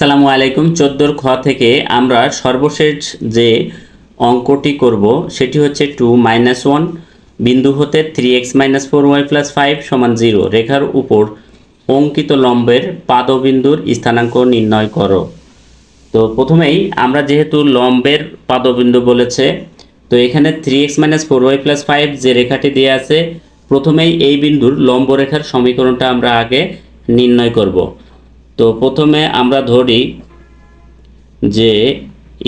আসসালামু আলাইকুম। চোদ্দোর খ থেকে আমরা সর্বশেষ যে অঙ্কটি করব, সেটি হচ্ছে টু মাইনাস ওয়ান বিন্দু হতে three x minus four y plus five সমান জিরো রেখার উপর অঙ্কিত লম্বের পাদবিন্দুর স্থানাঙ্ক নির্ণয় করো। তো প্রথমেই আমরা যেহেতু লম্বের পাদবিন্দু বলেছে, তো এখানে three x minus four y plus five যে রেখাটি দিয়ে আছে, প্রথমেই এই বিন্দুর লম্ব রেখার সমীকরণটা আমরা আগে নির্ণয় করব। তো প্রথমে আমরা ধরি যে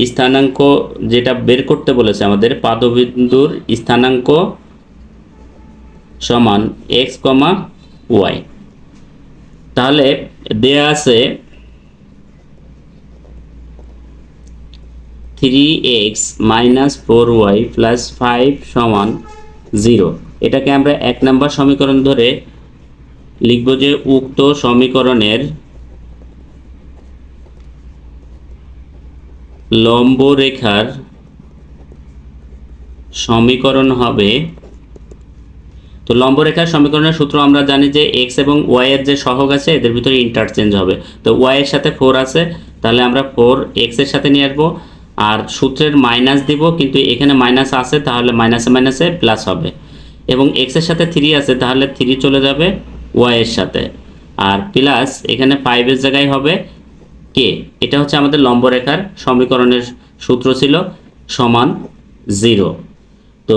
স্থানাঙ্ক যেটা বের করতে বলেছে আমাদের, পাদবিন্দুর স্থানাঙ্ক সমান এক্স কমা ওয়াই তাহলে দেয়া আছে three x minus four y plus five সমান জিরো এটাকে আমরা এক নম্বর সমীকরণ ধরে লিখব যে উক্ত সমীকরণের লম্ব রেখার সমীকরণ হবে। তো লম্ব রেখার সমীকরণের সূত্র আমরা জানি যে এক্স এবং ওয়াই এর যে সহগ আছে, এদের ভিতরে ইন্টারচেঞ্জ হবে। তো ওয়াই এর সাথে ফোর আছে, তাহলে আমরা ফোর এক্সের সাথে নিয়ে আসব। আর সূত্রের মাইনাস দিব, কিন্তু এখানে মাইনাস আছে, তাহলে মাইনাসে মাইনাসে প্লাস হবে। এবং এক্সের সাথে থ্রি আছে, তাহলে থ্রি চলে যাবে ওয়াই এর সাথে। আর প্লাস এখানে ফাইভের জায়গায় হবে কে? এটা হচ্ছে আমাদের লম্ব রেখার সমীকরণের সূত্র ছিল সমান জিরো। তো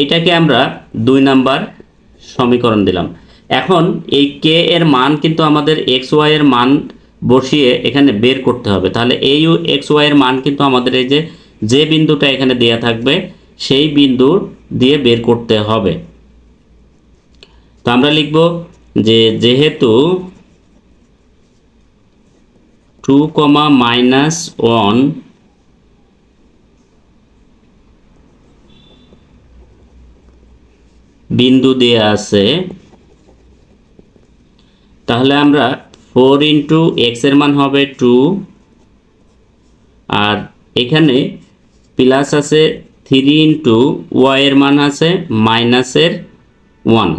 এইটাকে আমরা দুই নাম্বার সমীকরণ দিলাম। এখন এই কে এর মান কিন্তু আমাদের এক্স ওয়াই এর মান বসিয়ে এখানে বের করতে হবে। তাহলে এই এক্স ওয়াই এর মান কিন্তু আমাদের এই যে যে বিন্দুটা এখানে দেয়া থাকবে, সেই বিন্দু দিয়ে বের করতে হবে। তো আমরা লিখব যে যেহেতু টু কমা মাইনাস ওয়ান বিন্দু দেয়া আছে। তাহলে আমরা ফোর ইন্টু এক্সের মান হবে টু আর এখানে প্লাস আছে থ্রি ইন্টু ওয়াইয়ের মান আছে মাইনাসের ওয়ান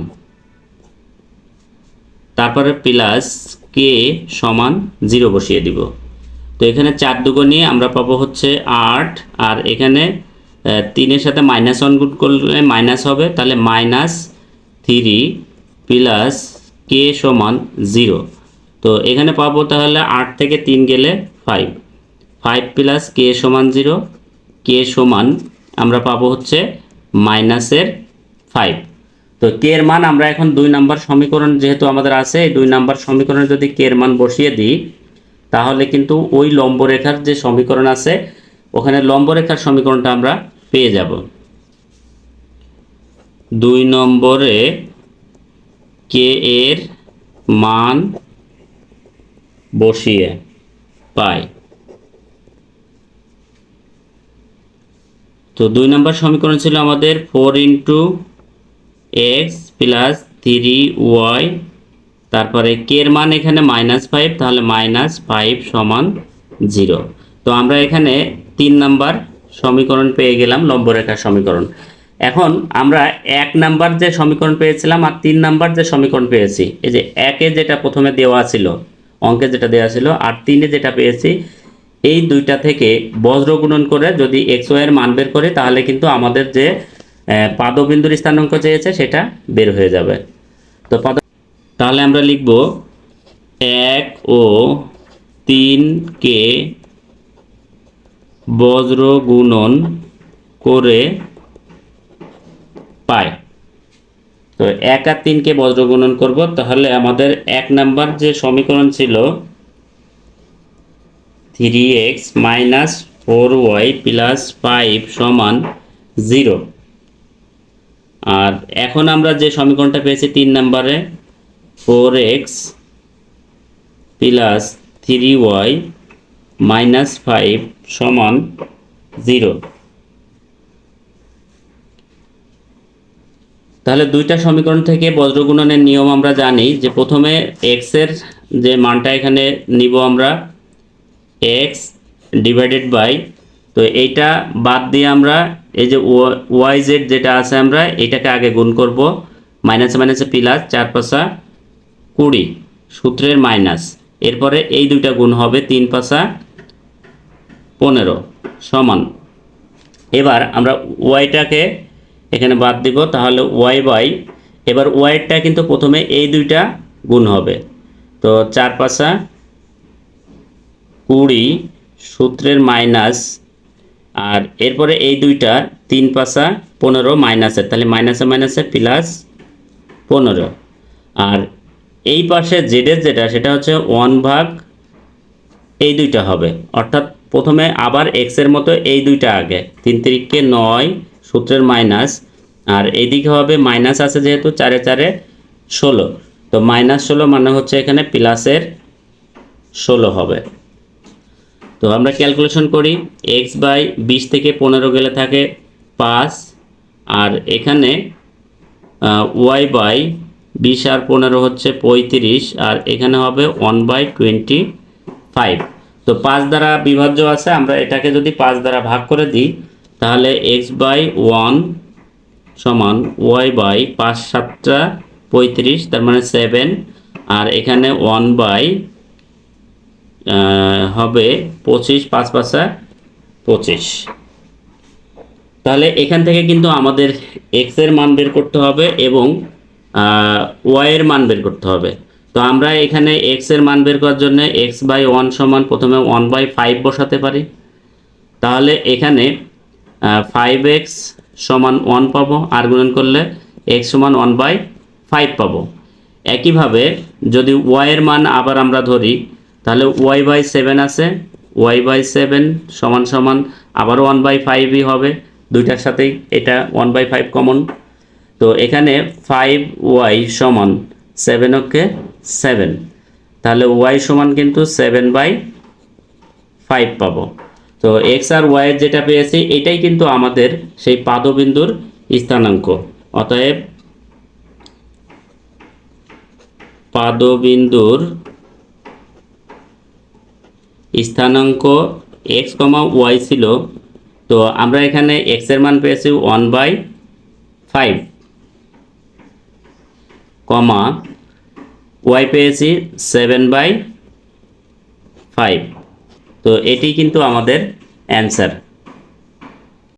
তারপরে প্লাস কে সমান জিরো বসিয়ে দিব। তো এখানে চার দুগুণে আমরা পাবো হচ্ছে আট, আর এখানে তিনের সাথে মাইনাস ওয়ান গুণ করলে মাইনাস হবে, তাহলে মাইনাস থ্রি প্লাস কে সমান জিরো তো এখানে পাবো তাহলে আট থেকে তিন গেলে ফাইভ ফাইভ প্লাস কে সমান জিরো কে সমান আমরা পাবো হচ্ছে মাইনাসের ফাইভ তো কে এর মান আমরা এখন দুই নাম্বার সমীকরণ যেহেতু আমাদের আছে দুই নাম্বার সমীকরণে যদি কে এর মান বসিয়ে দিই, তাহলে কিন্তু ওই লম্ব রেখার যে সমীকরণ আছে, ওখানে লম্ব রেখার সমীকরণটা আমরা পেয়ে যাব। দুই নম্বরে কে এর মান বসিয়ে পাই। তো দুই নম্বর সমীকরণ ছিল আমাদের four into x plus three y তারপরে কে এর মান এখানে মাইনাস ফাইভ তাহলে মাইনাস ফাইভ সমান জিরো তো আমরা এখানে তিন নাম্বার সমীকরণ পেয়ে গেলাম, লম্বরেখার সমীকরণ। এখন আমরা এক নাম্বার যে সমীকরণ পেয়েছিলাম আর তিন নাম্বার যে সমীকরণ পেয়েছি, এই যে একে যেটা প্রথমে দেওয়া ছিল, অঙ্কে যেটা দেওয়া ছিল, আর তিনে যেটা পেয়েছি, এই দুইটা থেকে বজ্র গুণন করে যদি এক্স ওয়াই এর মান বের করি, তাহলে কিন্তু আমাদের যে পাদবিন্দুর স্থানাঙ্ক চেয়েছে সেটা বের হয়ে যাবে। তো পাদ তাহলে আমরা লিখব এক ও তিনকে বজ্র গুণন করে পায় তো এক আর তিনকে বজ্র গুণন করব, তাহলে আমাদের এক নাম্বার যে সমীকরণ ছিল three x minus four y plus five সমান জিরো আর এখন আমরা যে সমীকরণটা পেয়েছি তিন নম্বরে four x plus three y minus five সমান জিরো তাহলে দুইটা সমীকরণ থেকে বজ্রগুণনের নিয়ম আমরা জানি যে প্রথমে এক্সের যে মানটা এখানে নিব আমরা এক্স ডিভাইডেড বাই তো এইটা বাদ দিয়ে আমরা এই যে ওয়াই জেড যেটা আছে আমরা, এটাকে আগে গুণ করব। মাইনাসে মাইনাসে প্লাস, চার পাশা কুড়ি, সূত্রের মাইনাস। এরপরে এই দুইটা গুণ হবে তিন পাশা পনেরো, সমান। এবার আমরা ওয়াইটাকে এখানে বাদ দিব, তাহলে ওয়াই বাই, এবার ওয়াইটা কিন্তু প্রথমে এই দুইটা গুণ হবে। তো চার পাশা কুড়ি, সূত্রের মাইনাস আর এরপরে এই দুইটা তিন পাঁচা পনেরো মাইনাসের, তাহলে মাইনাসে মাইনাসে প্লাস পনেরো। আর এই পাশে জেডের যেটা, সেটা হচ্ছে ওয়ান ভাগ এই দুইটা হবে। অর্থাৎ প্রথমে আবার এক্সের মতো এই দুইটা আগে। তিন তিরিককে নয়, সূত্রের মাইনাস আর এইদিকে হবে মাইনাস আছে যেহেতু চারে চারে ষোলো। তো মাইনাস ষোলো মানে হচ্ছে এখানে প্লাসের ষোলো হবে। তো আমরা ক্যালকুলেশন করি এক্স বাই বিশ থেকে পনেরো গেলে থাকে পাঁচ, আর এখানে ওয়াই বাই বিশ আর পনেরো হচ্ছে পঁয়ত্রিশ, আর এখানে হবে ওয়ান বাই টোয়েন্টি ফাইভ তো পাঁচ দ্বারা বিভাজ্য আছে, আমরা এটাকে যদি পাঁচ দ্বারা ভাগ করে দিই, তাহলে এক্স বাই ওয়ান সমান ওয়াই বাই পাঁচ সাতটা পঁয়ত্রিশ, তার মানে সেভেন আর এখানে ওয়ান বাই হবে পঁচিশ, পাঁচ পাঁচা পঁচিশ। তাহলে এখান থেকে কিন্তু আমাদের এক্সের মান বের করতে হবে এবং ওয়াই এর মান বের করতে হবে। তো আমরা এখানে এক্সের মান বের করার জন্য এক্স বাই ওয়ান সমান প্রথমে ওয়ান বাই ফাইভ বসাতে পারি। তাহলে এখানে ফাইভ এক্স সমান ওয়ান পাবো আর করলে এক্স সমান ওয়ান বাই ফাইভ পাবো। একইভাবে যদি ওয়াই এর মান আবার আমরা ধরি তাহলে ওয়াই বাই সেভেন আছে ওয়াই বাই সেভেন সমান সমান আবার ওয়ান বাই ফাইভই হবে, দুইটার সাথেই এটা ওয়ান বাই ফাইভ কমন তো এখানে ফাইভ ওয়াই সমান সেভেন ওকে সেভেন তাহলে ওয়াই সমান কিন্তু সেভেন বাই ফাইভ পাবো। তো এক্স আর ওয়াইয়ের যেটা পেয়েছি, এটাই কিন্তু আমাদের সেই পাদবিন্দুর স্থানাঙ্ক। অতএব পাদবিন্দুর স্থানাঙ্ক এক্স কমা ওয়াই ছিল। তো আমরা এখানে এক্সের মান পেয়েছি one by five comma y পেয়েছি সেভেন বাই ফাইভ তো এটি কিন্তু আমাদের অ্যান্সার